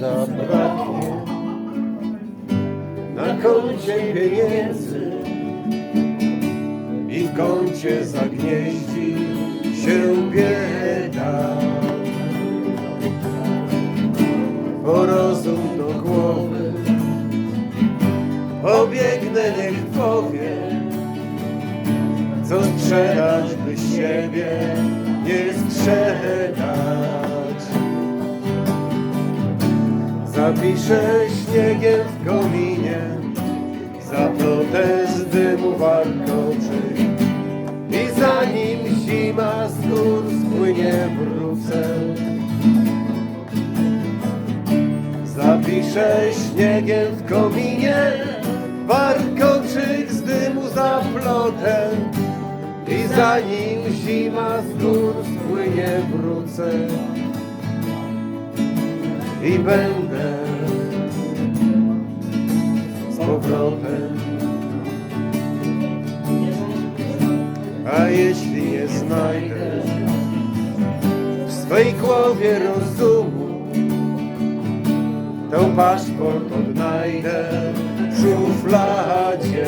zabraknie na koncie pieniędzy i w kącie zagnieździ się bieda. Po rozum do głowy pobiegnę, niech powie, co sprzedać, by siebie nie sprzedać. Zapiszę śniegiem w kominie, zaplotę z dymu warkoczy i zanim zima z gór spłynie wrócę. Zapiszę śniegiem w kominie, warkoczyk z dymu zaplotę i zanim zima z gór spłynie wrócę i będę z powrotem. A jeśli nie znajdę w swej głowie rozumu, to paszport odnajdę w szufladzie.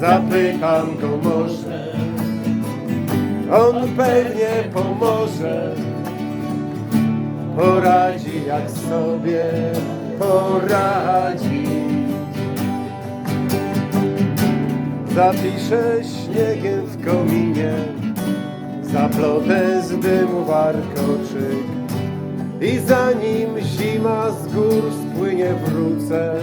Zapytam go może, on pewnie pomoże poradzi jak sobie poradzi. Zapiszę śniegiem w kominie, zaplotę z dymu warkoczyk i zanim zima z gór spłynie wrócę.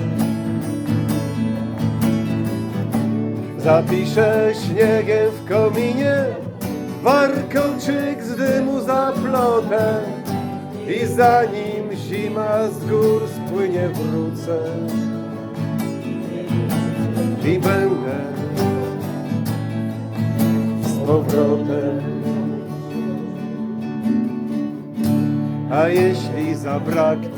Zapiszę śniegiem w kominie, warkoczyk z dymu zaplotę i zanim zima z gór spłynie wrócę i będę z powrotem. A jeśli zabraknie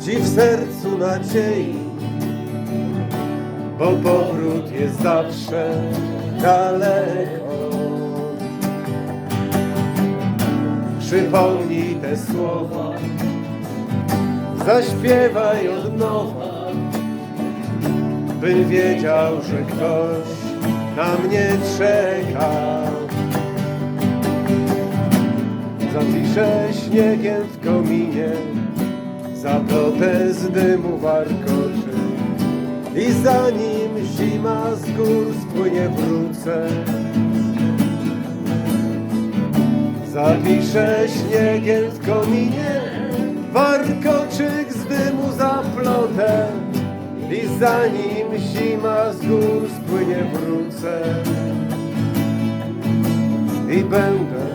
ci w sercu nadziei, bo powrót jest zawsze daleko. Przypomnij te słowa, zaśpiewaj od nowa, bym wiedział, że ktoś na mnie czeka. Zapiszę śniegiem w kominie, zaplotę z dymu warkoczy i zanim zima z gór spłynie wrócę. Zapiszę śniegiem w kominie, warkoczyk z dymu zaplotę i zanim zima z gór spłynie wrócę. I będę,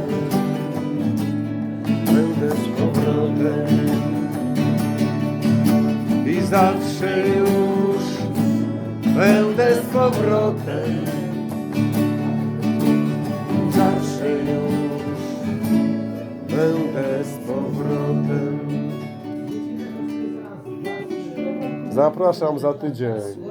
będę z powrotem. I zawsze już będę z powrotem z powrotem. Zapraszam za tydzień.